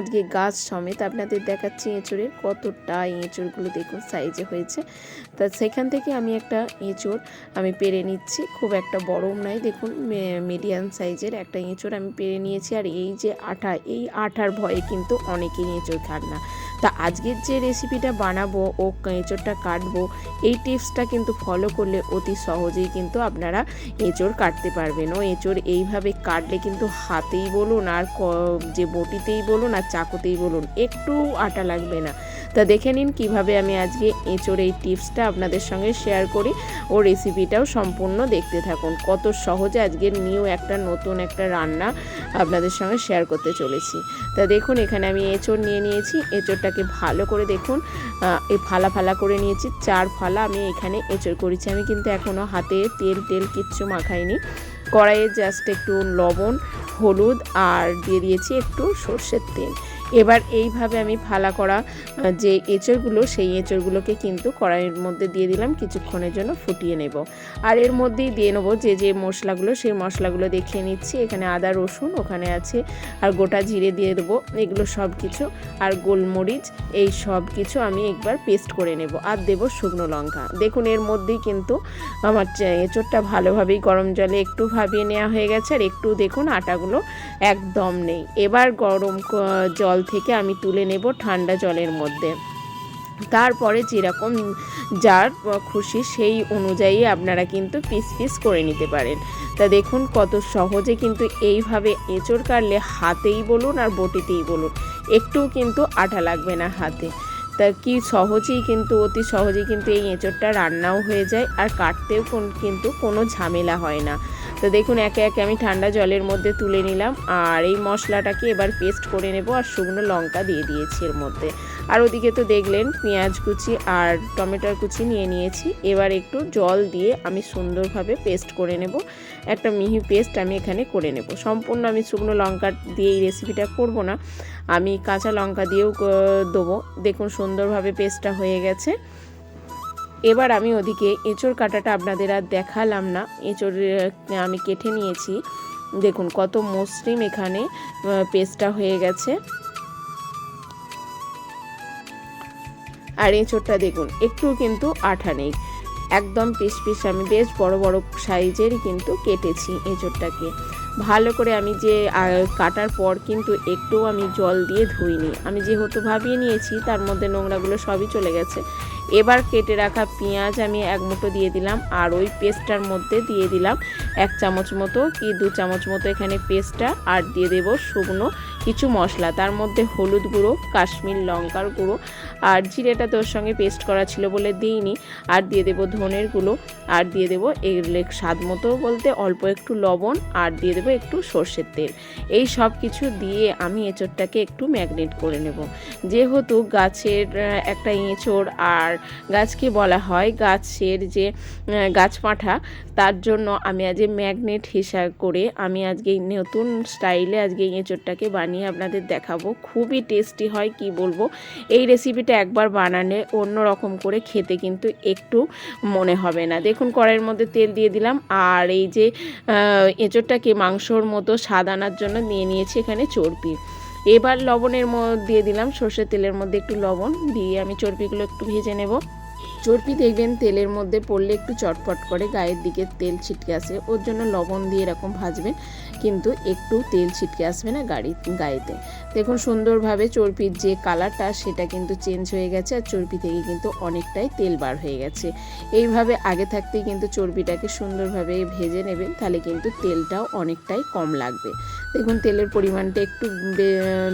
আজকে গাছ সমেত আপনাদের দেখাচ্ছি এঁচড়ের কতটা এঁচড়গুলো দেখুন সাইজে হয়েছে। তা সেখান থেকে আমি একটা এঁচড় আমি পেরে নিচ্ছি, খুব একটা বড়ও নয়। দেখুন মিডিয়াম সাইজের একটা এঁচড় আমি পেরে নিয়েছি। আর এই যে আঠা, এই আঠার ভয়ে কিন্তু অনেকেই এঁচড় খান না। তা আজকের যে রেসিপিটা বানাবো ও এঁচোড়টা কাটবো, এই টিপসটা কিন্তু ফলো করলে অতি সহজেই কিন্তু আপনারা এঁচোড় কাটতে পারবেন। ও এঁচোড় এইভাবে কাটলে কিন্তু হাতেই বলুন আর যে বটিতেই বলুন আর চাকুতেই বলুন, একটু আটা লাগবে না। তা দেখে নিন কীভাবে আমি আজকে এঁচড় এই টিপসটা আপনাদের সঙ্গে শেয়ার করি ও রেসিপিটাও সম্পূর্ণ দেখতে থাকুন। কত সহজে আজকের নিউ একটা নতুন একটা রান্না আপনাদের সঙ্গে শেয়ার করতে চলেছি। তা দেখুন, এখানে আমি এঁচড় নিয়ে নিয়েছি। এঁচড়টাকে ভালো করে দেখুন এই ফালা ফালা করে নিয়েছি। চার ফালা আমি এখানে এঁচড় করেছি। আমি কিন্তু এখনও হাতে তেল টেল কিচ্ছু মাখাইনি। কড়াইয়ে জাস্ট একটু লবণ, হলুদ আর দিয়ে দিয়েছি একটু সর্ষের তেল। এবার এইভাবে আমি ফালা করা যে এঁচড়গুলো, সেই এঁচড়গুলোকে কিন্তু কড়াইয়ের মধ্যে দিয়ে দিলাম। কিছুক্ষণের জন্য ফুটিয়ে নেব। আর এর মধ্যেই দিয়ে নেব যে যে মশলাগুলো, সেই মশলাগুলো দেখিয়ে নিচ্ছি। এখানে আদা, রসুন, ওখানে আছে আর গোটা জিরে দিয়ে দেবো। এগুলো সব কিছু আর গোলমরিচ, এই সব কিছু আমি একবার পেস্ট করে নেব। আর দেব শুকনো লঙ্কা। দেখুন, এর মধ্যেই কিন্তু আমার এঁচোড়টা ভালোভাবেই গরম জলে একটু ভাবিয়ে নেওয়া হয়ে গেছে। আর একটু দেখুন, আটাগুলো একদম নেই। এবার গরম, ক- জল থেকে আমি তুলে নেব ঠান্ডা জলের মধ্যে। তারপরে যেরকম যার খুশি সেই অনুযায়ী আপনারা কিন্তু পিস পিস করে নিতে পারেন। তা দেখুন কত সহজে কিন্তু এইভাবে এঁচড় কাটলে হাতেই বলুন আর বটিতেই বলুন, একটুও কিন্তু আটা লাগবে না হাতে। তা কি সহজেই কিন্তু, অতি সহজেই কিন্তু এই এঁচড়টা রান্নাও হয়ে যায় আর কাটতেও কিন্তু কোনো ঝামেলা হয় না। তো দেখুন, একে একে আমি ঠান্ডা জলের মধ্যে তুলে নিলাম আর এই মশলাটাকে এবার পেস্ট করে নেব আর শুকনো লঙ্কা দিয়ে দিয়েছি এর মধ্যে। আর ওদিকে তো দেখলেন, পেঁয়াজ কুচি আর টমেটোর কুচি নিয়ে নিয়েছি। এবার একটু জল দিয়ে আমি সুন্দরভাবে পেস্ট করে নেব। একটা মিহি পেস্ট আমি এখানে করে নেব। সম্পূর্ণ আমি শুকনো লঙ্কা দিয়ে এই রেসিপিটা করব না। আমি কাঁচা লঙ্কা দিয়েও দেবো। দেখুন, সুন্দরভাবে পেস্টটা হয়ে গেছে। এবার আমি ওদিকে এঁচড় কাটাটা আপনাদের আর দেখালাম না। এঁচড় আমি কেটে নিয়েছি। দেখুন কত মসৃণ এখানে পেস্টটা হয়ে গেছে। আর এঁচড়টা দেখুন একটু কিন্তু আঠা নেই। একদম পিস পিস, আমি বেশ বড় বড় সাইজেরই কিন্তু কেটেছি এঁচড়টাকে ভালো করে আমি যে কাটার পর কিন্তু একটু আমি জল দিয়ে ধুইনি। আমি যেহেতু ভাবিয়ে নিয়েছি, তার মধ্যে নোংরাগুলো সবই চলে গেছে। এবার কেটে রাখা পেঁয়াজ আমি এক মুঠো দিয়ে দিলাম, আর ওই পেস্টটার মধ্যে দিয়ে দিলাম এক চামচ মতো কি দু চামচ মতো এখানে পেস্টটা, আর দিয়ে দেবো শুকনো কিছু মশলা, তার মধ্যে হলুদ গুঁড়ো, কাশ্মীর লঙ্কার গুঁড়ো আর জিরেটা তোর সঙ্গে পেস্ট করা ছিল বলে দিইনি। আর দিয়ে দেবো ধনের গুঁড়ো, আর দিয়ে দেবো এগুলো স্বাদ মতো বলতে অল্প একটু লবণ, আর দিয়ে দেবো একটু সর্ষের তেল। এই সব কিছু দিয়ে আমি এঁচড়টাকে একটু ম্যাগনেট করে নেব। যেহেতু গাছের একটা এঁচড় আর গাছকে বলা হয় গাছের যে গাছপাঠা তার জন্য আমি আজ ম্যাগনেট হিসাব করে আমি আজকে নতুন স্টাইলে আজকে এঁচড়টাকে বানিয়ে আপনাদের দেখাবো। খুবই টেস্টি হয়, কি বলব? এই রেসিপিটা একবার বানালে অন্য রকম করে খেতে কিন্তু একটু মনে হবে না। দেখুন, কড়াইয়ের মধ্যে তেল দিয়ে দিলাম আর এই যে এঁচড়টাকে মাংসর মতো স্বাদ আনার জন্য নিয়ে নিয়েছি এখানে চর্বি। এবার লবণের দিয়ে দিলাম সর্ষের তেলের মধ্যে একটু লবণ দিয়ে আমি চর্বিগুলো একটু ভেজে নেব। চর্বি দেখবেন তেলের মধ্যে পড়লে একটু চটপট করে গায়ের দিকে তেল ছিটকে আসে, ওর জন্য লবণ দিয়ে এরকম ভাজবেন। কিন্তু একটু তেল ছিটকে আসবে না গাড়ি গায়েতে দেখুন সুন্দরভাবে চর্বির যে কালারটা, সেটা কিন্তু চেঞ্জ হয়ে গেছে আর চর্বি থেকে কিন্তু অনেকটাই তেল বার হয়ে গেছে। এইভাবে আগে থাকতেই কিন্তু চর্বিটাকে সুন্দরভাবে ভেজে নেবেন, তাহলে কিন্তু তেলটাও অনেকটাই কম লাগবে। দেখুন তেলের পরিমাণটা একটু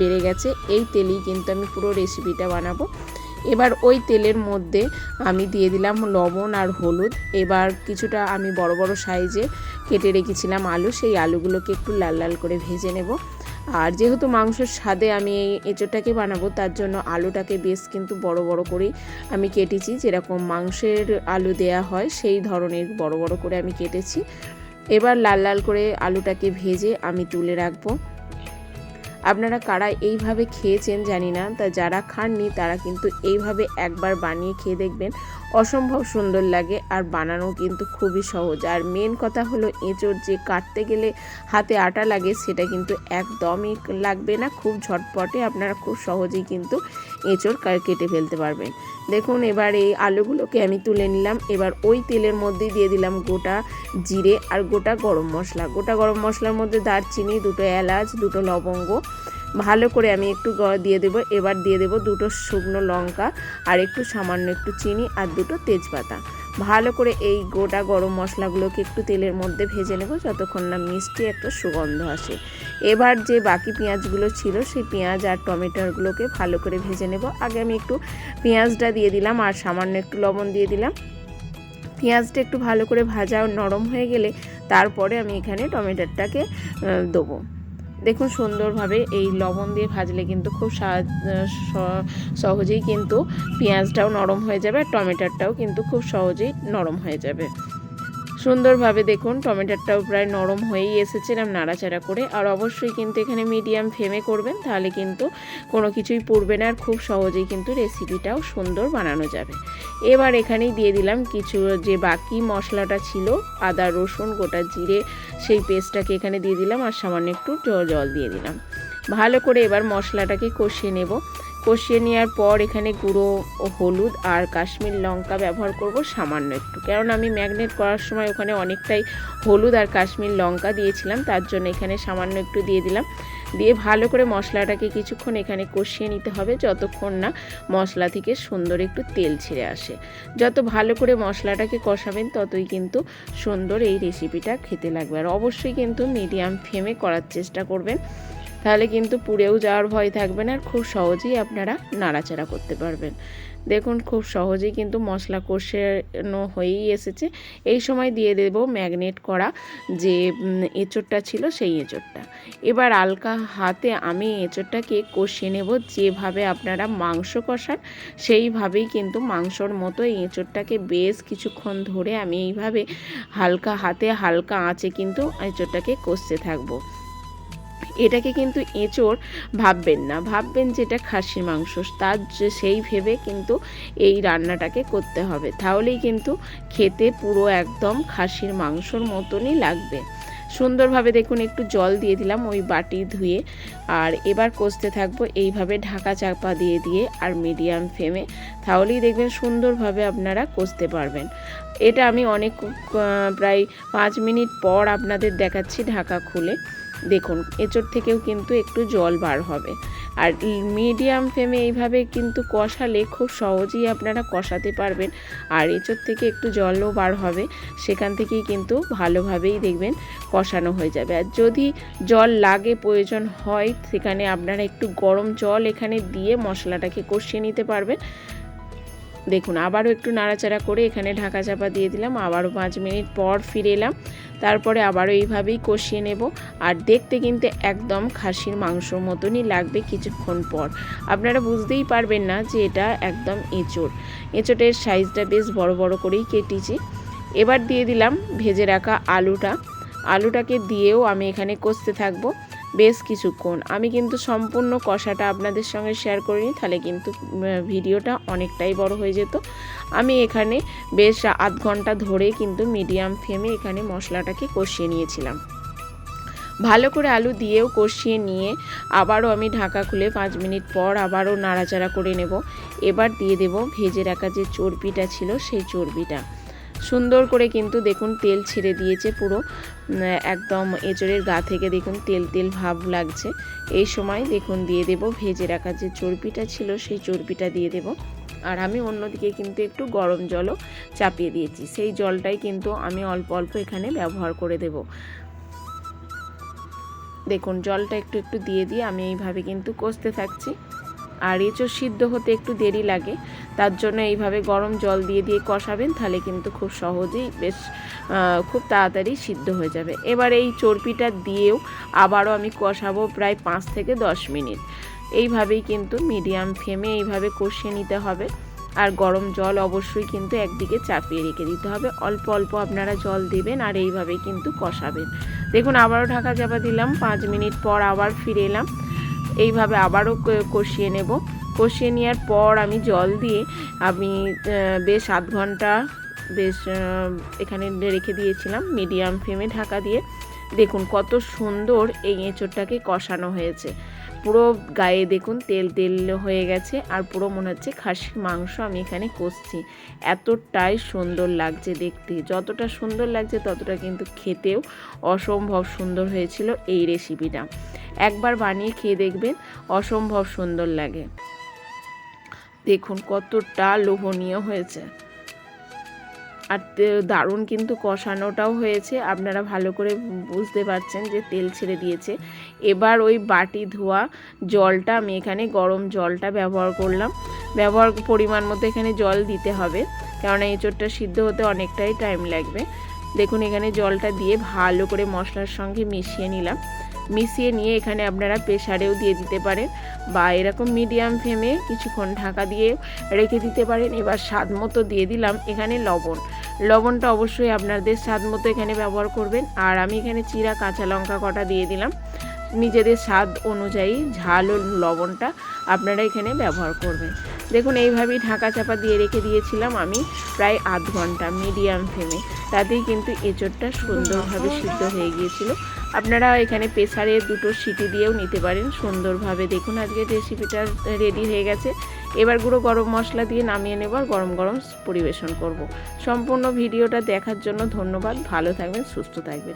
বেড়ে গেছে, এই তেলেই কিন্তু আমি পুরো রেসিপিটা বানাবো। এবার ওই তেলের মধ্যে আমি দিয়ে দিলাম লবণ আর হলুদ। এবার কিছুটা আমি বড় বড় সাইজে কেটে রেখেছিলাম আলু। সেই আলুগুলোকে একটু লাল লাল করে ভেজে নেব। আর যেহেতু মাংসের স্বাদে আমি এই এঁচোড়টাকে বানাবো, তার জন্য আলুটাকে বেশ কিন্তু বড় বড় করেই আমি কেটেছি। যেরকম মাংসের আলু দেয়া হয়, সেই ধরনের বড় বড় করে আমি কেটেছি। এবার লাল লাল করে আলুটাকে ভেজে আমি তুলে রাখব। আপনারা কারা এইভাবে খেয়েছেন জানি না, তা যারা খাননি তারা কিন্তু এইভাবে একবার বানিয়ে খেয়ে দেখবেন। অসম্ভব সুন্দর লাগে আর বানানো কিন্তু খুবই সহজ। আর মেন কথা হলো এঁচোড় যে কাটতে গেলে হাতে আটা লাগে সেটা কিন্তু একদমই লাগবে না, খুব ঝটপটে আপনারা খুব সহজেই কিন্তু এঁচোড় কেটে ফেলতে পারবেন। দেখুন এবার এই আলুগুলোকে আমি তুলে নিলাম। এবার ওই তেলের মধ্যেই দিয়ে দিলাম গোটা জিরে আর গোটা গরম মশলা। গোটা গরম মশলার মধ্যে দারচিনি, দুটো এলাচ, দুটো লবঙ্গ ভালো করে আমি একটু দিয়ে দেবো। এবার দিয়ে দেবো দুটো শুকনো লঙ্কা আর একটু সামান্য একটু চিনি আর দুটো তেজপাতা। ভালো করে এই গোটা গরম মশলাগুলোকে একটু তেলের মধ্যে ভেজে নেব যতক্ষণ না মিষ্টি একটা সুগন্ধ আসে। এবার যে বাকি পেঁয়াজগুলো ছিল সেই পেঁয়াজ আর টমেটোগুলোকে ভালো করে ভেজে নেব। আগে আমি একটু পেঁয়াজটা দিয়ে দিলাম আর সামান্য একটু লবণ দিয়ে দিলাম। পেঁয়াজটা একটু ভালো করে ভাজা নরম হয়ে গেলে তারপরে আমি এখানে টমেটোটাকে দেবো। দেখুন সুন্দরভাবে এই লবণ দিয়ে ভাজলে কিন্তু খুব সহজেই কিন্তু পেঁয়াজটাও নরম হয়ে যাবে আর টমেটোটাও কিন্তু খুব সহজেই নরম হয়ে যাবে। সুন্দরভাবে দেখুন, টমেটোটাও প্রায় নরম হয়েই এসেছে, এরম নাড়াচাড়া করে। আর অবশ্যই কিন্তু এখানে মিডিয়াম ফ্লেমে করবেন, তাহলে কিন্তু কোনো কিছুই পুড়বে না, আর খুব সহজেই কিন্তু রেসিপিটাও সুন্দর বানানো যাবে। এবার এখানেই দিয়ে দিলাম কিছু যে বাকি মশলাটা ছিল, আদা, রসুন, গোটা জিরে, সেই পেস্টটাকে এখানে দিয়ে দিলাম, আর সামান্য একটু জল দিয়ে দিলাম। ভালো করে এবার মশলাটাকে কষিয়ে নেব। কষিয়ে নেওয়ার পর এখানে গুঁড়ো ও হলুদ আর কাশ্মীর লঙ্কা ব্যবহার করব সামান্য একটু। কারণ আমি ম্যাগনেট করার সময় ওখানে অনেকটাই হলুদ আর কাশ্মীর লঙ্কা দিয়েছিলাম, তার জন্য এখানে সামান্য একটু দিয়ে দিলাম। দিয়ে ভালো করে মশলাটাকে কিছুক্ষণ এখানে কষিয়ে নিতে হবে যতক্ষণ না মশলা থেকে সুন্দর একটু তেল ছেড়ে আসে। যত ভালো করে মশলাটাকে কষাবেন ততই কিন্তু সুন্দর এই রেসিপিটা খেতে লাগবে। আর অবশ্যই কিন্তু মিডিয়াম ফ্লেমে করার চেষ্টা করবেন। তাহলে কিন্তু পুড়েও যাওয়ার ভয় থাকবে না, আর খুব সহজেই আপনারা নাড়াচাড়া করতে পারবেন। দেখুন, খুব সহজেই কিন্তু মশলা কষানো হয়েই এসেছে। এই সময় দিয়ে দেব ম্যাগনেট করা যে এঁচোড়টা ছিল সেই এঁচোড়টা। এবার আলকা হাতে আমি এঁচোড়টাকে কষিয়ে নেব। যেভাবে আপনারা মাংস কষান, সেইভাবেই কিন্তু মাংসর মতো এই এঁচোড়টাকে বেশ কিছুক্ষণ ধরে আমি এইভাবে হালকা হাতে হালকা আঁচে কিন্তু এঁচোড়টাকে কষতে থাকব। এটাকে কিন্তু এঁচোড় ভাববেন না। ভাববেন যে এটা খাসির মাংস, তার যে সেই ভেবে কিন্তু এই রান্নাটাকে করতে হবে। তাহলেই কিন্তু খেতে পুরো একদম খাসির মাংসর মতনই লাগবে। সুন্দরভাবে দেখুন, একটু জল দিয়ে দিলাম ওই বাটি ধুয়ে। আর এবার কষতে থাকব এইভাবে ঢাকা চাপা দিয়ে দিয়ে আর মিডিয়াম ফ্লেমে। তাহলেই দেখবেন সুন্দরভাবে আপনারা কষতে পারবেন। এটা আমি অনেক প্রায় পাঁচ মিনিট পর আপনাদের দেখাচ্ছি ঢাকা খুলে। দেখুন, এঁচোড় থেকেও কিন্তু একটু জল বার হবে। আর মিডিয়াম ফ্লেমে এইভাবে কিন্তু কষালে খুব সহজেই আপনারা কষাতে পারবেন। আর এঁচোড় থেকে একটু জলও বার হবে, সেখান থেকেই কিন্তু ভালোভাবেই দেখবেন কষানো হয়ে যাবে। আর যদি জল লাগে, প্রয়োজন হয়, সেখানে আপনারা একটু গরম জল এখানে দিয়ে মশলাটাকে কষিয়ে নিতে পারবেন। দেখুন, আবারও একটু নাড়াচাড়া করে এখানে ঢাকা চাপা দিয়ে দিলাম। আবারও পাঁচ মিনিট পর ফিরে এলাম। তারপরে আবারও এইভাবেই কষিয়ে নেব। আর দেখতে কিন্তু একদম খাসির মাংসর মতনই লাগবে কিছুক্ষণ পর। আপনারা বুঝতেই পারবেন না যে এটা একদম এঁচোড়। এঁচোড়ের সাইজটা বেশ বড় বড় করেই কেটেছি। এবার দিয়ে দিলাম ভেজে রাখা আলুটা। আলুটাকে দিয়েও আমি এখানে কষতে থাকব। বেশ কিছুক্ষণ। আমি কিন্তু সম্পূর্ণ কষাটা আপনাদের সঙ্গে শেয়ার করিনি, তাহলে কিন্তু ভিডিওটা অনেকটাই বড় হয়ে যেত। আমি এখানে বেশ আধ ঘণ্টা ধরে কিন্তু মিডিয়াম ফ্লেমে এখানে মশলাটাকে কষিয়ে নিয়েছিলাম। ভালো করে আলু দিয়েও কষিয়ে নিয়ে আবারও আমি ঢাকা খুলে পাঁচ মিনিট পর আবারও নাড়াচাড়া করে নেব। এবার দিয়ে দেব ভেজে রাখা যে চর্বিটা ছিল সেই চর্বিটা। সুন্দর করে কিন্তু দেখুন তেল ছেড়ে দিয়েছে পুরো। একদম এঁচড়ের গা থেকে দেখুন তেল তেল ভাব লাগছে। এই সময় দেখুন দিয়ে দেব ভেজে রাখা যে চর্বিটা ছিল সেই চর্বিটা দিয়ে দেব। আর আমি অন্যদিকে কিন্তু একটু গরম জলও চাপিয়ে দিয়েছি। সেই জলটাই কিন্তু আমি অল্প অল্প এখানে ব্যবহার করে দেব। দেখুন জলটা একটু একটু দিয়ে দিয়ে আমি এইভাবে কিন্তু কষতে থাকছি। আর এঁচোড় সিদ্ধ হতে একটু দেরি লাগে, তার জন্য এইভাবে গরম জল দিয়ে দিয়ে কষাবেন, তাহলে কিন্তু খুব সহজেই বেশ খুব তাড়াতাড়ি সিদ্ধ হয়ে যাবে। এবার এই চর্বিটা দিয়েও আবারও আমি কষাবো প্রায় পাঁচ থেকে দশ মিনিট। এইভাবেই কিন্তু মিডিয়াম ফ্লেমে এইভাবে কষিয়ে নিতে হবে। আর গরম জল অবশ্যই কিন্তু একদিকে চাপিয়ে রেখে দিতে হবে। অল্প অল্প আপনারা জল দেবেন আর এইভাবেই কিন্তু কষাবেন। দেখুন, আবারও ঢাকা চাপা দিলাম, পাঁচ মিনিট পর আবার ফিরে এলাম। এইভাবে আবারও কষিয়ে নেব। কষিয়ে নেওয়ার পর আমি জল দিয়ে আমি বেশ আধ ঘণ্টা বেশ এখানে রেখে দিয়েছিলাম মিডিয়াম ফ্লেমে ঢাকা দিয়ে। দেখুন কত সুন্দর এই এঁচোড়টাকে কষানো হয়েছে। পুরো গায়ে দেখুন তেল তেল হয়ে গেছে আর পুরো মনে হচ্ছে খাসির মাংস আমি এখানে কষছি। এতটাই সুন্দর লাগছে দেখতে। যতটা সুন্দর লাগছে ততটা কিন্তু খেতেও অসম্ভব সুন্দর হয়েছিল এই রেসিপিটা একবার বানিয়ে খেয়ে দেখবেন অসম্ভব সুন্দর লাগে। দেখুন কতটা লোভনীয় হয়েছে। আর দারুণ কিন্তু কষানোটাও হয়েছে। আপনারা ভালো করে বুঝতে পারছেন যে তেল ছেড়ে দিয়েছে। এবার ওই বাটি ধোয়া জলটা, আমি এখানে গরম জলটা ব্যবহার করলাম। ব্যবহার পরিমাণ মতো এখানে জল দিতে হবে, কেননা এঁচোড়টা সিদ্ধ হতে অনেকটাই টাইম লাগবে। দেখুন, এখানে জলটা দিয়ে ভালো করে মশলার সঙ্গে মিশিয়ে নিলাম। মিশিয়ে নিয়ে এখানে আপনারা প্রেশারেও দিয়ে দিতে পারেন বা এরকম মিডিয়াম ফ্লেমে কিছুক্ষণ ঢাকা দিয়ে রেখে দিতে পারেন। এবার স্বাদ মতো দিয়ে দিলাম এখানে লবণ। লবণটা অবশ্যই আপনাদের স্বাদ মতো এখানে ব্যবহার করবেন। আর আমি এখানে চিরা কাঁচা লঙ্কা কটা দিয়ে দিলাম। নিজেদের স্বাদ অনুযায়ী ঝাল ও লবণটা আপনারা এখানে ব্যবহার করবেন। দেখুন, এইভাবেই ঢাকা চাপা দিয়ে রেখে দিয়েছিলাম আমি প্রায় আধ ঘণ্টা মিডিয়াম ফ্লেমে তাতেই কিন্তু এঁচোড়টা সুন্দরভাবে সিদ্ধ হয়ে গিয়েছিল। আপনারা এখানে প্রেসারে দুটো সিটি দিয়েও নিতে পারেন সুন্দরভাবে। দেখুন, আজকে রেসিপিটা রেডি হয়ে গেছে। এবার গুঁড়ো গরম মশলা দিয়ে নামিয়ে নেবার গরম গরম পরিবেশন করব। সম্পূর্ণ ভিডিওটা দেখার জন্য ধন্যবাদ। ভালো থাকবেন, সুস্থ থাকবেন।